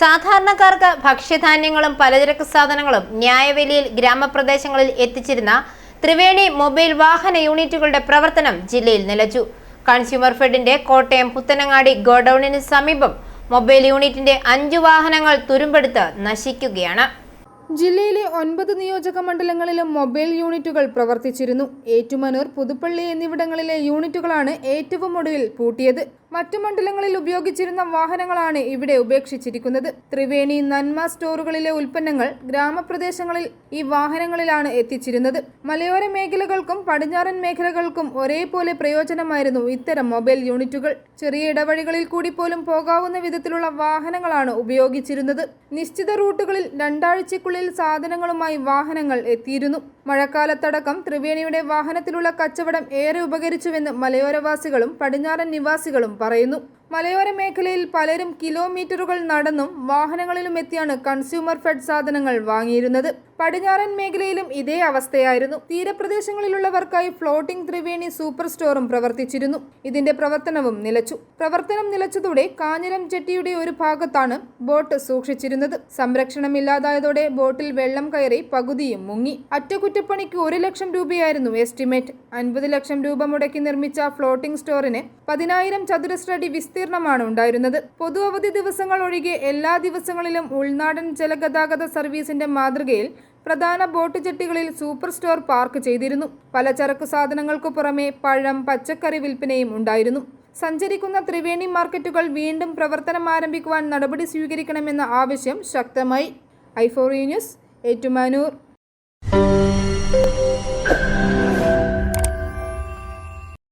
സാധാരണക്കാർക്ക് ഭക്ഷ്യധാന്യങ്ങളും പലചരക്ക് സാധനങ്ങളും ന്യായവിലയിൽ ഗ്രാമപ്രദേശങ്ങളിൽ എത്തിച്ചിരുന്ന ത്രിവേണി മൊബൈൽ വാഹന യൂണിറ്റുകളുടെ പ്രവർത്തനം ജില്ലയിൽ നിലച്ചു. കൺസ്യൂമർ ഫെഡിന്റെ കോട്ടയം പുത്തനങ്ങാടി ഗോഡൌണിന് സമീപം മൊബൈൽ യൂണിറ്റിന്റെ അഞ്ചു വാഹനങ്ങൾ തുരുമ്പെടുത്ത് നശിക്കുകയാണ്. ജില്ലയിലെ ഒൻപത് നിയോജക മണ്ഡലങ്ങളിലും മൊബൈൽ യൂണിറ്റുകൾ പ്രവർത്തിച്ചിരുന്നു. ഏറ്റുമാനൂർ പുതുപ്പള്ളി എന്നിവിടങ്ങളിലെ യൂണിറ്റുകളാണ് ഏറ്റവും ഒടുവിൽ പൂട്ടിയത്. മറ്റു മണ്ഡലങ്ങളിൽ ഉപയോഗിച്ചിരുന്ന വാഹനങ്ങളാണ് ഇവിടെ ഉപേക്ഷിച്ചിരിക്കുന്നത്. ത്രിവേണി നന്മ സ്റ്റോറുകളിലെ ഉൽപ്പന്നങ്ങൾ ഗ്രാമപ്രദേശങ്ങളിൽ ഈ വാഹനങ്ങളിലാണ് എത്തിച്ചിരുന്നത്. മലയോര മേഖലകൾക്കും പടിഞ്ഞാറൻ മേഖലകൾക്കും ഒരേപോലെ പ്രയോജനമായിരുന്നു ഇത്തരം മൊബൈൽ യൂണിറ്റുകൾ. ചെറിയ ഇടവഴികളിൽ കൂടി പോലും പോകാവുന്ന വിധത്തിലുള്ള വാഹനങ്ങളാണ് ഉപയോഗിച്ചിരുന്നത്. നിശ്ചിത റൂട്ടുകളിൽ രണ്ടാഴ്ചക്കുള്ളിൽ സാധനങ്ങളുമായി വാഹനങ്ങൾ എത്തിയിരുന്നു. മഴക്കാലത്തടക്കം ത്രിവേണിയുടെ വാഹനത്തിലുള്ള കച്ചവടം ഏറെ ഉപകരിച്ചുവെന്ന് മലയോരവാസികളും പടിഞ്ഞാറൻ നിവാസികളും പറയുന്നു. മലയോര മേഖലയിൽ പലരും കിലോമീറ്ററുകൾ നടന്നും വാഹനങ്ങളിലും എത്തിയാണ് കൺസ്യൂമർ ഫെഡ് സാധനങ്ങൾ വാങ്ങിയിരുന്നത്. പടിഞ്ഞാറൻ മേഖലയിലും ഇതേ അവസ്ഥയായിരുന്നു. തീരപ്രദേശങ്ങളിലുള്ളവർക്കായി ഫ്ലോട്ടിംഗ് ത്രിവേണി സൂപ്പർ സ്റ്റോറും പ്രവർത്തിച്ചിരുന്നു. ഇതിന്റെ പ്രവർത്തനവും നിലച്ചു. പ്രവർത്തനം നിലച്ചതോടെ കാഞ്ഞിരം ജെട്ടിയുടെ ഒരു ഭാഗത്താണ് ബോട്ട് സൂക്ഷിച്ചിരുന്നത്. സംരക്ഷണമില്ലാതായതോടെ ബോട്ടിൽ വെള്ളം കയറി പകുതിയും മുങ്ങി. അറ്റകുറ്റപ്പണിക്ക് ഒരു ലക്ഷം രൂപയായിരുന്നു എസ്റ്റിമേറ്റ്. അൻപത് ലക്ഷം രൂപ മുടക്കി നിർമ്മിച്ച ഫ്ലോട്ടിംഗ് സ്റ്റോറിന് പതിനായിരം ചതുരശ്രടി വിസ്തീർണമാണ് ഉണ്ടായിരുന്നത്. പൊതു അവധി ദിവസങ്ങൾ ഒഴികെ എല്ലാ ദിവസങ്ങളിലും ഉൾനാടൻ ജലഗതാഗത സർവീസിന്റെ മാതൃകയിൽ പ്രധാന ബോട്ട് ജെട്ടികളിൽ സൂപ്പർ സ്റ്റോർ പാർക്ക് ചെയ്തിരുന്നു. പലചരക്ക് സാധനങ്ങൾക്കു പുറമെ പഴം പച്ചക്കറി വിൽപ്പനയും ഉണ്ടായിരുന്നു. സഞ്ചരിക്കുന്ന ത്രിവേണി മാർക്കറ്റുകൾ വീണ്ടും പ്രവർത്തനം ആരംഭിക്കുവാൻ നടപടി സ്വീകരിക്കണമെന്ന ആവശ്യം ശക്തമായി. ഐഫോറി ന്യൂസ് ഏറ്റുമാനൂർ.